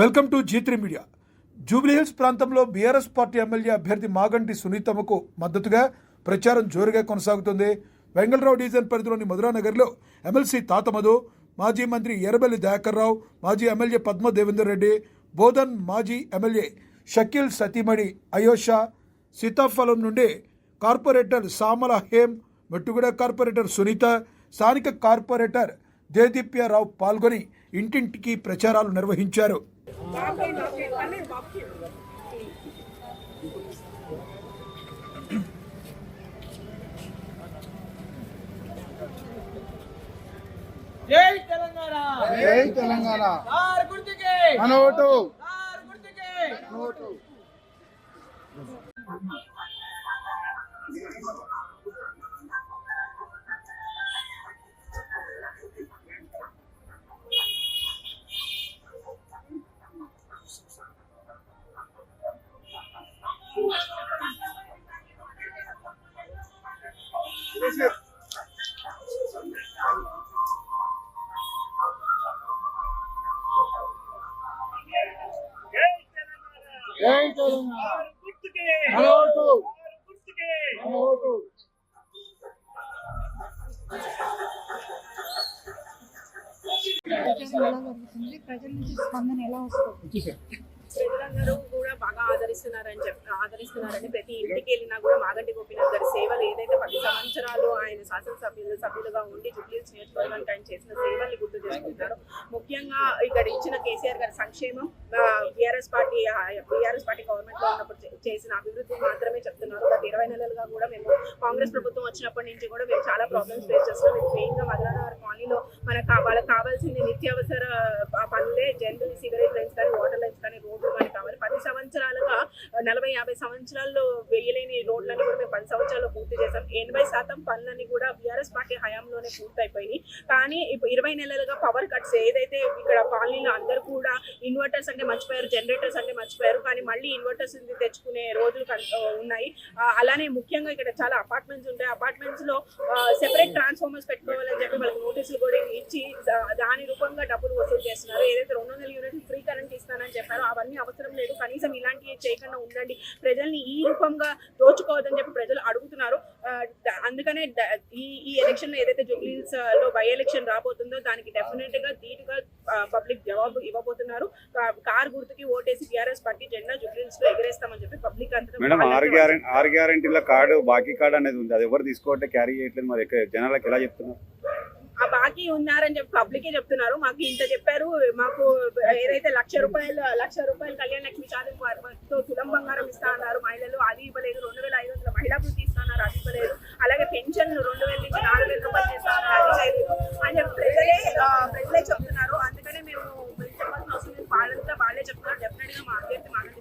Welcome to G three media. Jubilee Hills ప్రాంతంలో BRS party MLA అభ్యర్థి మాగంటి సునీతమ్మకు మద్దతుగా ప్రచారం జోరుగా కొనసాగుతుంది. వెంగళరావు డివిజన్ పరిధిలోని మధురానగర్లో ఎమ్మెల్సీ తాతమధు మాజీ మంత్రి ఎర్రబెల్లి దయాకర్ రావు మాజీ ఎమ్మెల్యే పద్మ దేవేందర్ రెడ్డి బోధన్ మాజీ ఎమ్మెల్యే షకీల్ సతీమణి అయోష సీతాఫలం నుండి కార్పొరేటర్ సామల హేమ్ మెట్టుగూడ కార్పొరేటర్ సునీత స్థానిక కార్పొరేటర్ దేదీప్యారావు పాల్గొని ఇంటింటికి ప్రచారాలు నిర్వహించారు. జై తెలంగాణ. జై తెలంగాణ. మన ఓటు మన ఓటు ప్రజల నుంచి స్పందన ఎలా వస్తుంది? ప్రజలందరూ కూడా బాగా ఆదరిస్తున్నారని చెప్ ఆదరిస్తున్నారని ప్రతి ఇంటికి వెళ్ళినా కూడా మాగంటి గోపీనాథ్ గారి సేవలు ఏదైతే పది సంవత్సరాలు ఆయన శాసనసభ్యులు సభ్యులుగా ఉండి జుబ్లీస్ నియోజకవర్గానికి ఆయన చేసిన సేవల్ని గుర్తు చేసుకుంటారు ముఖ్యంగా ఇక్కడ ఇచ్చిన కేసీఆర్ గారి సంక్షేమం బీఆర్ఎస్ పార్టీ బీఆర్ఎస్ పార్టీ గవర్నమెంట్లో ఉన్నప్పుడు చేసిన అభివృద్ధి మాత్రమే చెప్తున్నారు. గత ఇరవై నెలలుగా కూడా మేము కాంగ్రెస్ ప్రభుత్వం వచ్చినప్పటి నుంచి కూడా మేము చాలా ప్రాబ్లమ్స్ ఫేస్ చేస్తున్నాం. మెయిన్గా మదనగర్ కాలనీలో మనకు వాళ్ళకి కావాల్సిన నిత్యావసర పనులే జనరల్ సిగరెట్ లైన్స్ కానీ వాటర్ లైన్స్ కానీ రోడ్లు కానీ కావాలి. పది సంవత్సరాలుగా నలభై యాభై సంవత్సరాల్లో వేయలేని రోడ్లని కూడా మేము పది సంవత్సరాల్లో పూర్తి చేసాం ఎనభై శాతం పనులన్నీ కూడా బీఆర్ఎస్ పార్టీ హయాంలోనే పూర్తయిపోయినాయి. కానీ ఇప్పుడు ఇరవై నెలలుగా పవర్ కట్స్ ఏదైతే ఇక్కడ కాలనీలో అందరూ కూడా ఇన్వర్టర్స్ అంటే మర్చిపోయారు జనరేటర్స్ అంటే మర్చిపోయారు కానీ మళ్ళీ ఇన్వర్టర్స్ తెచ్చుకునే రోజులు ఉన్నాయి. అలానే ముఖ్యంగా ఇక్కడ చాలా అపార్ట్మెంట్స్ ఉంటాయి. అపార్ట్మెంట్స్లో సెపరేట్ ట్రాన్స్ఫార్మర్స్ పెట్టుకోవాలని చెప్పి నోటీసులు కూడా ఇచ్చి దాని రూపంగా డబ్బులు వసూలు చేస్తున్నారు. ఏదైతే రెండు వందల యూనిట్లు ఫ్రీ కరెంట్ ఇస్తానని చెప్పారో అవన్నీ అవసరం లేదు. కనీసం ఇలాంటివి చేయకుండా ఉండండి. ప్రజల్ని ఈ రూపంగా దోచుకోవద్దని చెప్పి ప్రజలు అడుగుతున్నారు. అందుకనే ఈ ఈ ఎలక్షన్ ఏదైతే జూబ్లీస్లో బై ఎలక్షన్ రాబోతుందో దానికి డెఫినెట్గా ధీటుగా పబ్లిక్ జవాబు ఇవ్వబోతున్నారు. కార్ గుర్తుకి ఓటేసి టీఆర్ఎస్ పార్టీ జెండా జూబ్లీస్లో ఎగరేస్తామని చెప్పి పబ్లిక్ అంతా మేడం ఆరు గ్యారెంటీల కార్డు బాకీ కార్డు అనేది ఉంది. అది ఎవరు తీసుకోవట్లే క్యారీ చేయట్లేదు మరి. జనాలకు ఎలా చెప్తున్నారు? ఆ బాకీ ఉన్నారని చెప్పి పబ్లికే చెప్తున్నారు. మాకు ఇంత చెప్పారు. మాకు ఏదైతే లక్ష రూపాయలు లక్ష రూపాయలు కళ్యాణ లక్ష్మి చాదంతో తులం బంగారం ఇస్తా అన్నారు మహిళలు. అది ఇవ్వలేదు. రెండు వేల ఐదు వందల మహిళా వృత్తి ఇస్తా అన్నారు. అది ఇవ్వలేదు. అలాగే పెన్షన్ రెండు వేల నుంచి నాలుగు వేల రూపాయలు చేస్తా అన్నారు. అది చేయలేదు. అని చెప్పి ప్రజలే ప్రజలే చెప్తున్నారు. అందుకనే మేము చెప్పాల్సిన అవసరం లేదు వాళ్ళంతా వాళ్ళే చెప్తున్నారు. డెఫినెట్గా మా అభ్యర్థి మాట్లాడి